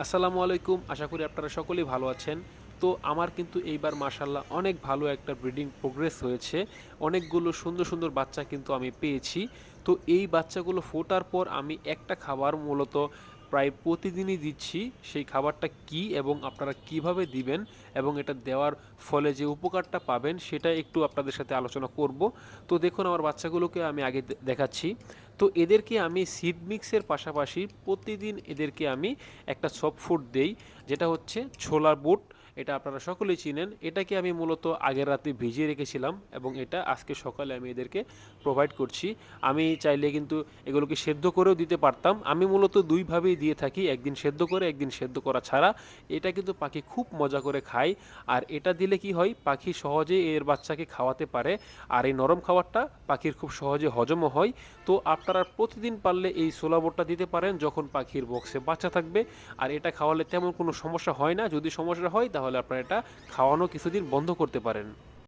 আসসালামু আলাইকুম, আশা করি আপনারা সকলেই ভালো আছেন। তো আমার কিন্তু এইবার মাসাল্লাহ অনেক ভালো একটা ব্রিডিং প্রোগ্রেস হয়েছে। অনেকগুলো সুন্দর সুন্দর বাচ্চা কিন্তু আমি পেয়েছি। তো এই বাচ্চাগুলো ফোটার পর আমি একটা খাবার মূলত প্রায় প্রতিদিনই দিচ্ছি সেই খাবারটা কি এবং আপনারা কীভাবে দিবেন এবং এটা দেওয়ার ফলে যে উপকারটা পাবেন সেটা একটু আপনাদের সাথে আলোচনা করব। তো দেখুন, আমার বাচ্চাগুলোকে আমি আগে দেখাচ্ছি। তো এদেরকে আমি সিড মিক্সের পাশাপাশি প্রতিদিন এদেরকে আমি একটা সফট ফুড দেই, যেটা হচ্ছে ছোলার বুট। এটা আপনারা সকলেই চিনেন। এটাকে আমি মূলত আগের রাতে ভিজিয়ে রেখেছিলাম এবং এটা আজকে সকালে আমি এদেরকে প্রোভাইড করছি। আমি চাইলে কিন্তু এগুলোকে সেদ্ধ করেও দিতে পারতাম। আমি মূলত দুইভাবেই দিয়ে থাকি, একদিন সেদ্ধ করে, একদিন সেদ্ধ করা ছাড়া। এটা কিন্তু পাখি খুব মজা করে খায়। আর এটা দিলে কি হয়, পাখি সহজে এর বাচ্চাকে খাওয়াতে পারে। আর এই নরম খাবারটা পাখির খুব সহজে হজমও হয়। তো আপনারা প্রতিদিন পারলে এই সোলা বোটটা দিতে পারেন যখন পাখির বক্সে বাচ্চা থাকবে। আর এটা খাওয়ালে তেমন কোনো সমস্যা হয় না। যদি সমস্যা হয় তাহলে আপনারা এটা খাওয়ানো কিছুদিন বন্ধ করতে পারেন।